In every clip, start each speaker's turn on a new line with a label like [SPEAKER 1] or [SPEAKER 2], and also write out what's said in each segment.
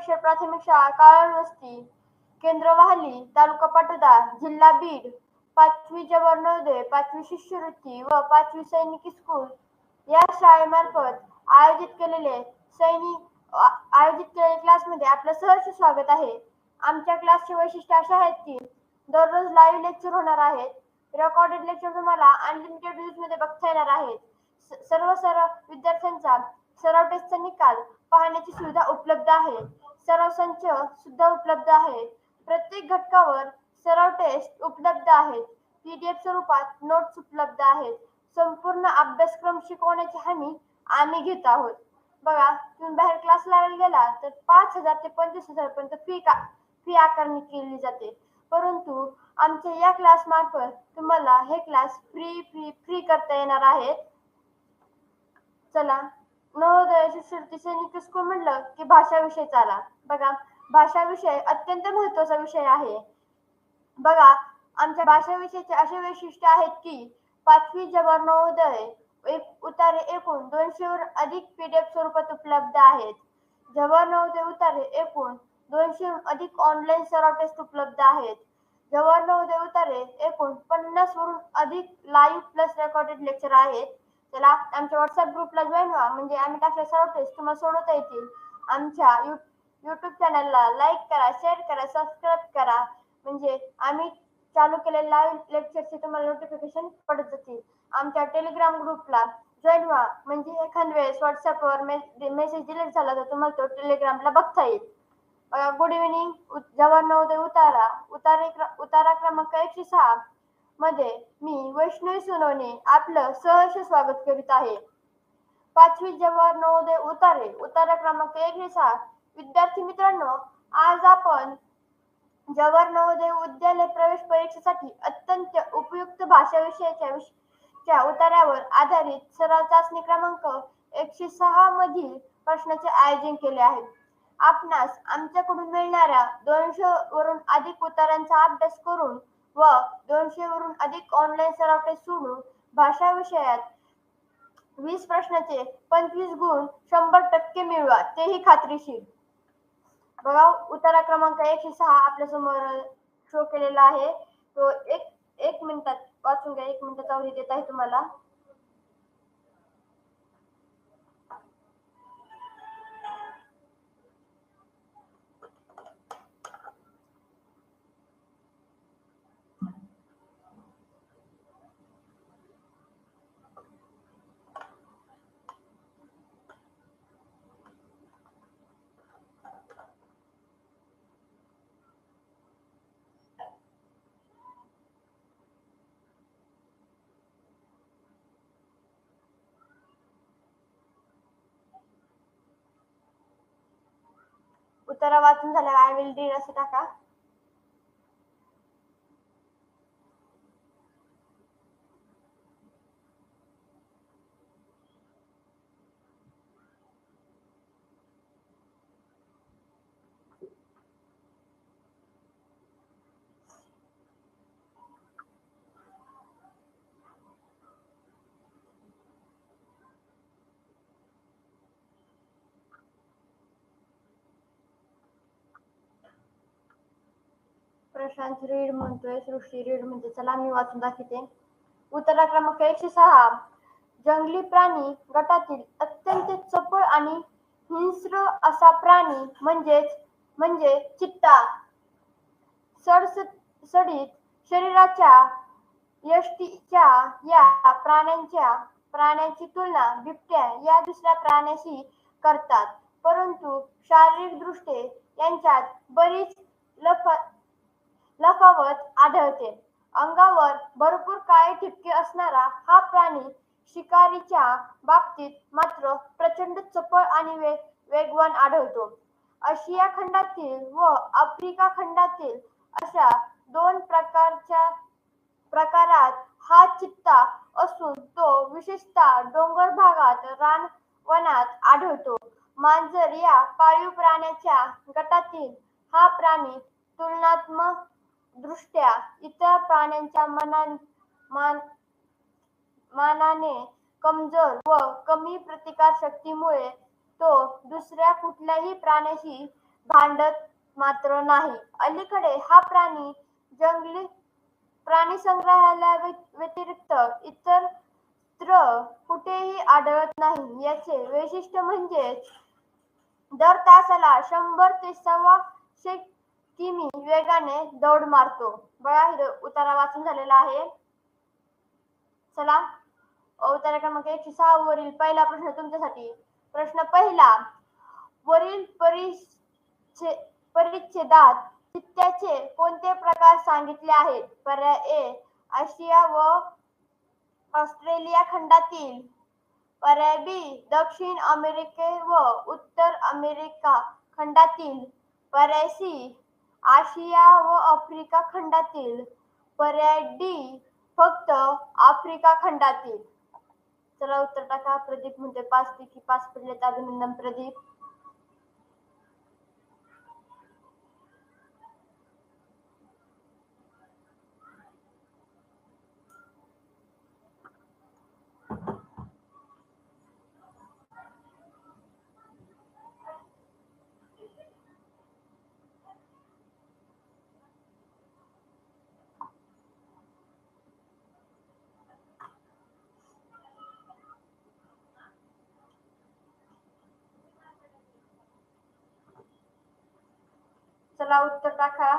[SPEAKER 1] परिषद प्राथमिक शाळा काळवस्ती केंद्र वाहली तालुका पाटोदा जिल्हा बीड पाचवी जवाहर पाचवी शिष्यवृत्ती व पाचवी सैनिकी स्कूल या शाळेमार्फत आयोजित केलेले सैनिक आयोजित केलेल्या क्लासमध्ये आपलं सहर्ष स्वागत आहे. आमच्या क्लासचे वैशिष्ट्य असे आहेत की दररोज लाईव्ह लेक्चर होणार आहेत. रेकॉर्डेड लेक्चर तुम्हाला अनलिमिटेड व्ह्यूजमध्ये बघता येणार आहेत. सर्व सर्व विद्यार्थ्यांचा सराव टेस्टचा निकाल पाहण्याची सुविधा उपलब्ध आहे. सराव संच सुद्धा उपलब्ध आहे प्रत्येक घटकावर सराव टेस्ट उपलब्ध आहेत. पीडीएफ स्वरूपात नोट्स उपलब्ध आहेत. संपूर्ण अभ्यासक्रम शिकवण्याची हमी आम्ही घेत आहोत. बघा तुम्ही बाहेर क्लास लावायला गेला तर पाच हजार ते पंचवीस हजार पर्यंत फी का फी आकारणी केली जाते. परंतु आमच्या या क्लास मार्फत तुम्हाला हे क्लास फ्री फ्री फ्री करता येणार आहेत चला नवोदयाची शिष्यवृत्ती सैनिक म्हणलं की भाषा विषय चाला. बघा भाषा विषय अत्यंत महत्त्वाचा विषय आहे. बघा आमच्या भाषा विषयाचे असे वैशिष्ट्य आहेत की पाचवी जवाहर नवोदय एक उतारे एकूण दोनशेवर अधिक पीडीएफ स्वरूपात उपलब्ध आहेत. जबर नवोदय उतारे एकूण दोनशे अधिक ऑनलाईन सराव टेस्ट उपलब्ध आहेत. जवाहर नवोदय उतारे एकूण पन्नास वरून अधिक लाईव्ह प्लस रेकॉर्डेड लेक्चर आहेत. चला आमच्या व्हॉट्सअप ग्रुपला जॉईन व्हा. म्हणजे आम्ही टाकले सर्व टेस्ट तुम्हाला सोडवता येतील. आमच्या यू यूट्यूब चॅनलला लाईक करा शेअर करा सबस्क्राईब करा. म्हणजे आम्ही चालू केलेल्या लाईव्ह लेक्चरचे तुम्हाला नोटिफिकेशन पडत जातील. आमच्या टेलिग्राम ग्रुपला जॉईन व्हा. म्हणजे एखाद वेळेस व्हॉट्सअपवर मेसेज डिलीट झाला तर तुम्हाला तो टेलिग्रामला बघता येईल. गुड इव्हिनिंग जवाहर नवोदय उतारा. उतारे क्र- उतारा क्रमांक एकशे सहा. मध्ये मी वैष्णवी सोनवणे आपलं सहर्ष स्वागत करीत आहे. पाचवी जवाहर नवोदय उतारे उतारा क्रमांक एक सहा विद्यार्थी मित्रांनो आज आपण जवाहर नवोदय विद्यालय प्रवेश परीक्षेसाठी अत्यंत उपयुक्त भाषा विषयाच्या विषयाच्या उतारावर आधारित सराव चाचणी क्रमांक एकशे सहा मधील प्रश्नाचे आयोजन केले आहे. आपणास आमच्याकडून मिळणाऱ्या दोनशे वरून अधिक उतारांचा अभ्यास करून व दोनशे वरून अधिक ऑनलाईन सराव टेस्ट सोडून भाषा विषयात वीस प्रश्नाचे पंचवीस गुण शंभर टक्के मिळवा. तेही खात्रीशीर. बघा उतारा क्रमांक एकशे सहा आपल्यासमोर शो केलेला आहे. तो एक एक मिनिटात वाचून घ्या. एक मिनिटाचा अवधी देत आहे तुम्हाला. उतारा वाचून झाल्यावर आय विल डीड असं टाका. प्रशांत रीड म्हणतोय सृष्टी रीड म्हणते चला मी वाचून दाखवते. उतारा क्रमांक एकशे सहा. जंगली प्राणी गटातील अत्यंत चपळ आणि हिंस्र असा प्राणी म्हणजेच म्हणजे चित्ता. सडसडीत शरीराच्या यष्टीच्या या प्राण्यांच्या प्राण्याची तुलना बिबट्या या दुसऱ्या प्राण्याशी करतात. परंतु शारीरिक दृष्टे यांच्यात बरीच लफ लफावत आढळते. अंगावर भरपूर काळे ठिपके असणारा हा प्राणी शिकारीच्या बाबतीत मात्र प्रचंड चपळ आणि वे वेगवान आढळतो. आशिया खंडातील व आफ्रिका खंडातील अशा दोन प्रकारच्या प्रकारात हा चित्ता असून तो विशेषतः डोंगर भागात रान वनात आढळतो. मांजर या पाळीव प्राण्याच्या गटातील हा प्राणी तुलनात्मक दृष्ट्या इतर प्राण्यांच्या मनान मान मानाने कमजोर व कमी प्रतिकार शक्तीमुळे तो दुसऱ्या कुठल्याही प्राण्याशी भांडत मात्र नाही. अलीकडे हा प्राणी जंगली प्राणी संग्रहालया व्यतिरिक्त इतर कुठेही आढळत नाही. याचे वैशिष्ट्य म्हणजे दर तासाला शंभर ते सव्वाशे मी वेगाने दौड मारतो. बघा उतारा वाचून झालेला आहे. चला उतारा क्रमांक एकशे सहा वरील पहिला प्रश्न तुमच्यासाठी. प्रश्न पहिला वरील परिच्छे परिच्छेदात चित्त्याचे कोणते प्रकार सांगितले आहेत? पर्याय ए आशिया व ऑस्ट्रेलिया खंडातील. पर्याय बी दक्षिण अमेरिके व उत्तर अमेरिका खंडातील. पर्याय सी आशिया व आफ्रिका खंडातील पर्याय डी फक्त आफ्रिका खंडातील. चला उत्तर टाका. प्रदीप म्हणते पाच पैकी पाच पडलेत. अभिनंदन प्रदीप. चला उत्तर टाका.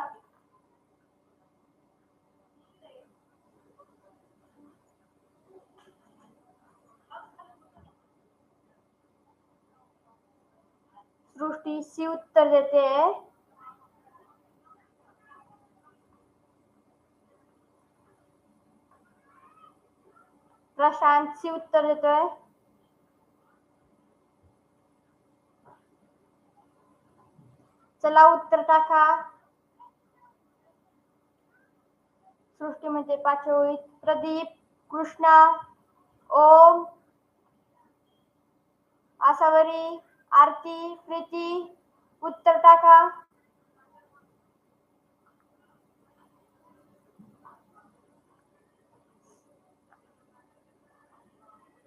[SPEAKER 1] सृष्टी सी उत्तर देते. प्रशांत सी उत्तर देतोय. चला उत्तर टाका. सृष्टी म्हणजे पाचवळीत प्रदीप कृष्णा ओम आसावरी आरती प्रीती. उत्तर टाका.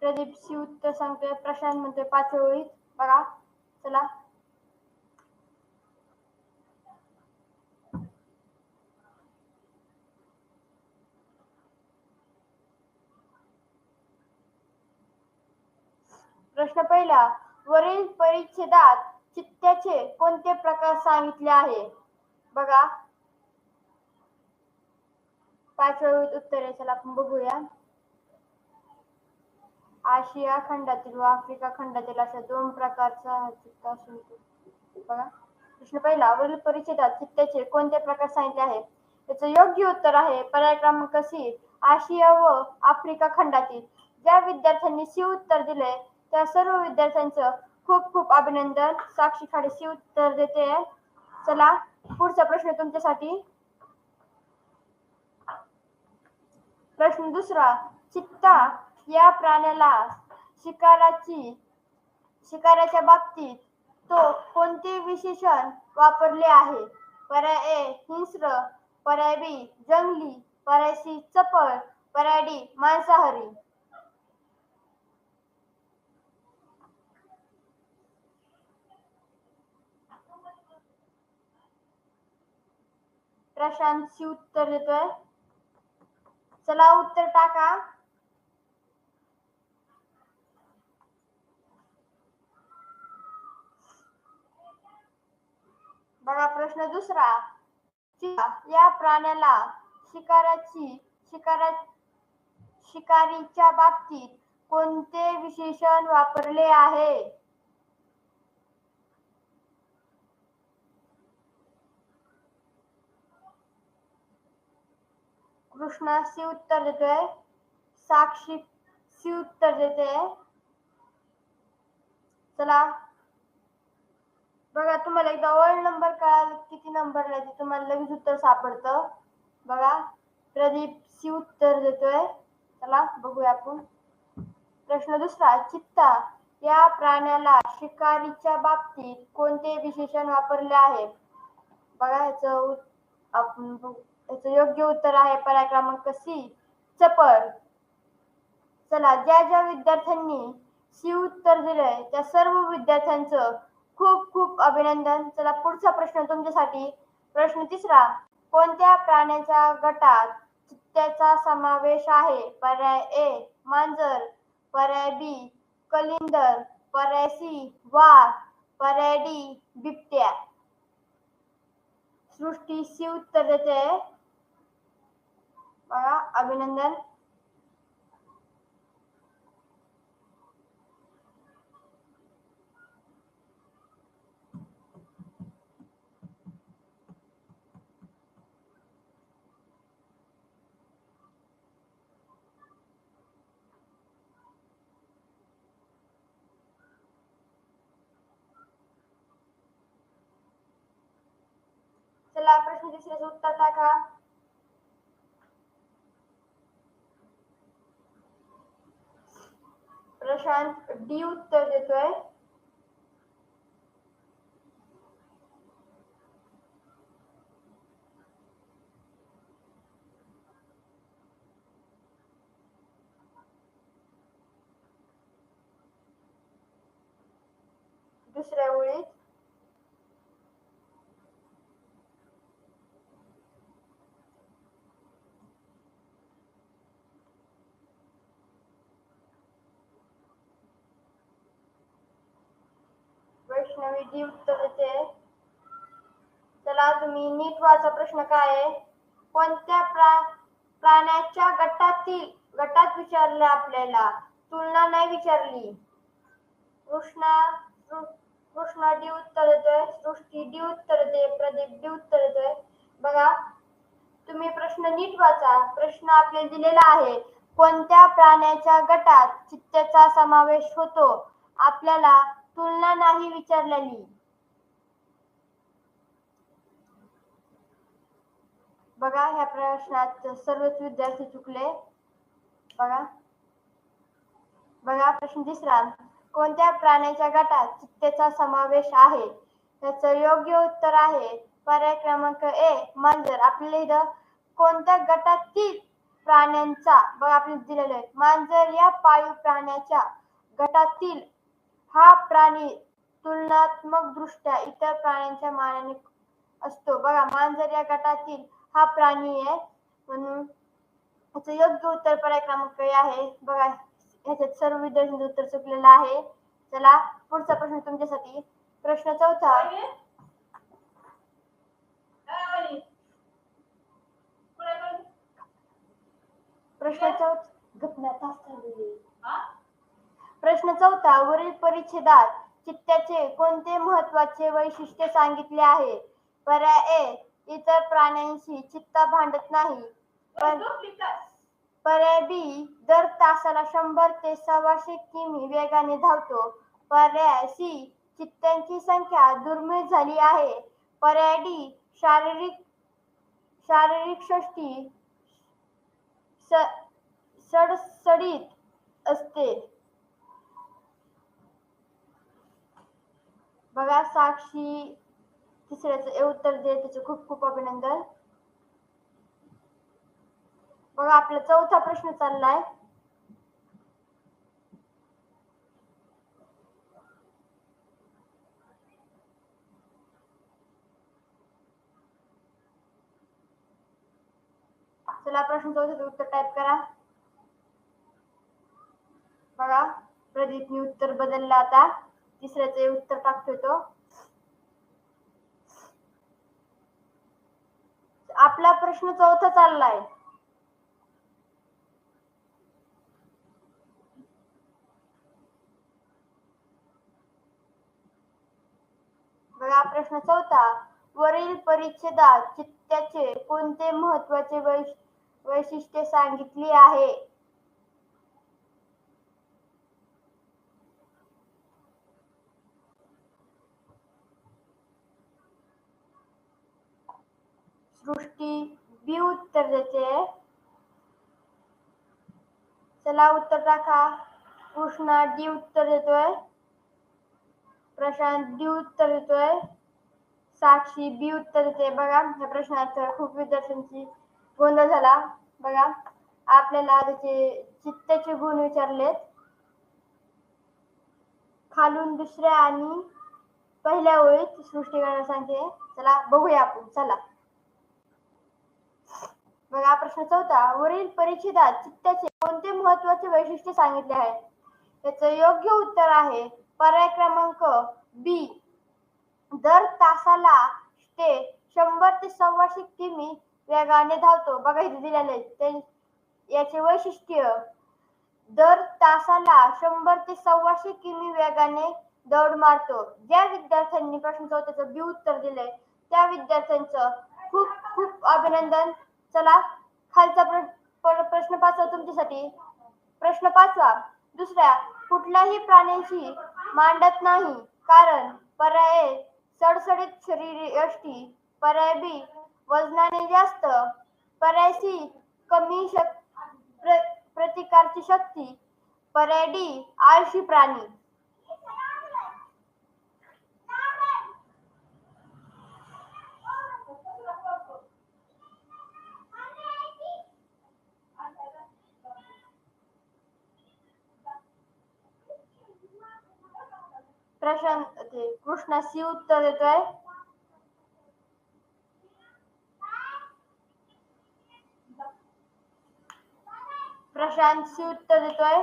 [SPEAKER 1] प्रदीप सी उत्तर सांगतोय. प्रशांत म्हणतोय पाचवळीत बघा चला. प्रश्न पहिला वरील परिच्छेदात चित्त्याचे कोणते प्रकार सांगितले आहे? बघा. पाचव्या उत्तरे चला आपण बघूया. आशिया खंडातील व आफ्रिका खंडातील अशा दोन प्रकारचा चित्त असून बघा. प्रश्न पहिला वरील परिच्छेदात चित्त्याचे कोणते प्रकार सांगितले आहे? त्याचं योग्य उत्तर आहे पर्याय क्रमांक सी आशिया व आफ्रिका खंडातील. ज्या विद्यार्थ्यांनी सी उत्तर दिले त्या सर्व विद्यार्थ्यांचं खूप खूप अभिनंदन. साक्षी खाडेशी उत्तर देते. चला पुढचा प्रश्न तुमच्यासाठी. प्रश्न दुसरा चित्ता या प्राण्याला शिकाराची शिकाराच्या बाबतीत तो कोणते विशेषण वापरले आहे? पर्याय ए हिंस्र पर्याय बी जंगली पर्याय सी चपळ पर्याय डी मांसाहारी. प्रशांत उत्तर देतोय. चला उत्तर टाका. बघा प्रश्न दुसरा. या प्राण्याला शिकाराची शिकारा शिकारीच्या बाबतीत कोणते विशेषण वापरले आहे? कृष्णा सी उत्तर देतोय. साक्षी सी उत्तर देते चला. बघा तुम्हाला एकदा वर्ल्ड नंबर कळाल किती नंबर ते तुम्हाला लगेच उत्तर सापडतं. बघा प्रदीप सी उत्तर देतोय. चला बघूया आपण. प्रश्न दुसरा चित्ता या प्राण्याला शिकारीच्या बाबतीत कोणते विशेषण वापरले आहे? बघा याचं आपण बघू. याचं योग्य उत्तर आहे पर्याय क्रमांक सी चपळ. चला ज्या ज्या विद्यार्थ्यांनी सी उत्तर दिलंय त्या सर्व विद्यार्थ्यांचं खूप खूप अभिनंदन. चला पुढचा प्रश्न तुमच्यासाठी. प्रश्न तिसरा. कोणत्या प्राण्याच्या गटात चित्त्याचा समावेश आहे? पर्याय ए मांजर. पर्याय बी कलिंदर. पर्याय सी वाघ. पर्याय डी बिबट्या. सृष्टी सी उत्तर देते. बघा अभिनंदन. चला प्रश्न तिसऱ्याचं उत्तर टाका. प्रशांत डी उत्तर देतोय. दुसऱ्या ओळीत वैष्णवी उत्तर देते चला तुम्ही नीट वाचा प्रश्न काय आहे. कोणत्या प्रा प्राण्याच्या गटातील गटात विचारलं आपल्याला? तुलना नाही विचारली. कृष्णा कृष्णा डी उत्तर देतोय सृष्टी डी उत्तर दे प्रदीप डी उत्तर देतोय. बघा तुम्ही प्रश्न नीट वाचा. प्रश्न आपल्याला दिलेला आहे कोणत्या प्राण्याच्या गटात चित्त्याचा समावेश होतो? आपल्याला तुलना नाही विचारलेली. बघा ह्या प्रश्नात सर्वच विद्यार्थी चुकले. बघा. बघा प्रश्न तिसरा. कोणत्या प्राण्याच्या गटात चित्तेचा समावेश आहे? त्याचं योग्य उत्तर आहे पर्याय क्रमांक ए मांजर. आपल्याला इथं कोणत्या गटातील प्राण्यांचा बघा आपल्याला दिलेलं आहे. मांजर या पाळीव प्राण्याच्या गटातील हा प्राणी तुलनात्मक दृष्ट्या इतर प्राण्यांच्या मानाने असतो. बघा मांजर या गटातील हा प्राणी आहे. म्हणून याचं योग्य उत्तर पर्याय क्रमांक आहे. बघा ह्याच्यात सर्व विद्यार्थ्यांचं उत्तर चुकलेलं आहे. चला पुढचा प्रश्न तुमच्यासाठी. प्रश्न चौथा. प्रश्न चौथा गप्प तास चालू आहे. प्रश्न चौथा वरील परिच्छेदात चित्त्याचे कोणते महत्त्वाचे वैशिष्ट्य सांगितले आहे? पर्याय ए इतर प्राण्यांशी चित्त भांडत नाही. पण पर्याय बी दर तासाला शंभर ते सव्वाशे किमी वेगाने धावतो. पर्याय सी चित्त्यांची संख्या दुर्मिळ झाली आहे. पर्याय डी शारीरिक शारीरिक षष्टी स- सडसडीत असते. बघा साक्षी तिसऱ्याचं ए उत्तर दे त्याचे खूप खूप अभिनंदन. बघा आपला चौथा प्रश्न चाललाय. चला प्रश्न चौथ्याचं उत्तर टाईप करा. बघा प्रदीपनी उत्तर बदललं आता. तिसऱ्याचे उत्तर टाकतोय तो. आपला प्रश्न चौथा चाललाय. बघा प्रश्न चौथा. वरील परिच्छेदात चित्त्याचे कोणते महत्त्वाचे वैश वैशिष्ट्य सांगितली आहे? गोष्टी बी उत्तर देते. चला उत्तर टाका. कृष्णा डी उत्तर देतोय. प्रशांत डी उत्तर देतोय. साक्षी बी उत्तर देते. बघा या प्रश्नात खूप विद्यार्थ्यांची गोंधळ झाला. बघा आपल्याला त्याचे चित्ताचे गुण विचारलेत. खालून दुसऱ्या आणि पहिल्या ओळीत सृष्टी करायला सांगते. चला बघूया आपण. चला. बघा प्रश्न चौथा वरील परिच्छेदात चित्ताचे कोणते महत्त्वाचे वैशिष्ट्य सांगितले आहे? त्याचं योग्य उत्तर आहे पर्याय क्रमांक बी दर तासाला ते शंभर ते सव्वाशे किमी वेगाने धावतो. बघा इथे दिलेले ते याचे वैशिष्ट्य दर तासाला शंभर ते सव्वाशे किमी वेगाने दौड मारतो. ज्या विद्यार्थ्यांनी प्रश्न चौथ्याचं बी उत्तर दिलंय त्या विद्यार्थ्यांचं खूप खूप अभिनंदन. चला खालचा प्र- प्रश्न पाचवा तुमच्यासाठी. प्रश्न पाचवा दुसऱ्या कुठल्याही प्राण्यांशी मांडत नाही कारण पर्याय सडसडीत शरीर यष्टी पर्याय बी वजनाने जास्त पर्याय सी कमी शक प्र, प्रतिकारची शक्ती पर्याय डी आळशी प्राणी. प्रशांत ते कृष्णा सी उत्तर देतोय. प्रशांत सी उत्तर देतोय.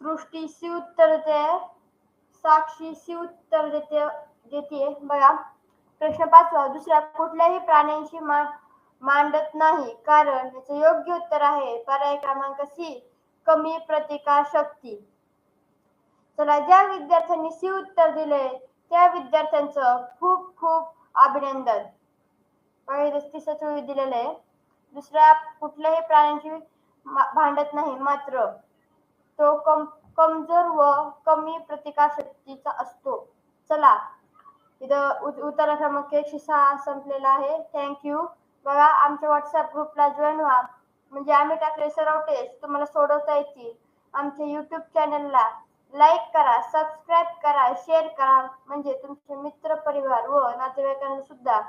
[SPEAKER 1] सृष्टी सी उत्तर देते. साक्षी सी उत्तर देते देते. बघा प्रश्न पाचवा दुसऱ्या कुठल्याही प्राण्यांशी मांडत नाही. कारण याचं योग्य उत्तर आहे. पर्याय क्रमांक सी. कमी प्रतिकार शक्ती. चला ज्या विद्यार्थ्यांनी सी उत्तर दिले त्या विद्यार्थ्यांचं खूप खूप अभिनंदन. बघा तिसरं दिलेलं आहे. दुसऱ्या कुठल्याही प्राण्यांशी मा- भांडत नाही मात्र तो कम कमजोर व कमी प्रतिकार शक्तीचा असतो. चला इथं उत- उत्तर क्रमांक एकशे सहा संपलेला आहे. थँक्यू बघा आमच्या व्हॉट्सअप ग्रुपला जॉईन व्हा. म्हणजे आम्ही टाकले सराव टेस्ट तुम्हाला सोडवता येतील. आमच्या युट्यूब चॅनलला लाईक करा सबस्क्राईब करा शेअर करा. म्हणजे तुमचे मित्र परिवार व नातेवाईकांना सुद्धा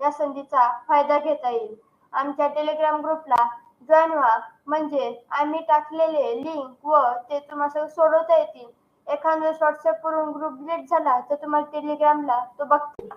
[SPEAKER 1] या संधीचा फायदा घेता येईल. आमच्या टेलिग्राम ग्रुपला जॉईन व्हा. म्हणजे आम्ही टाकलेले लिंक व ते तुम्हाला सोडवता येतील. एखाद्या व्हॉट्सअप करून ग्रुप डिलीट झाला तर तुम्हाला टेलिग्रामला तो बघतील.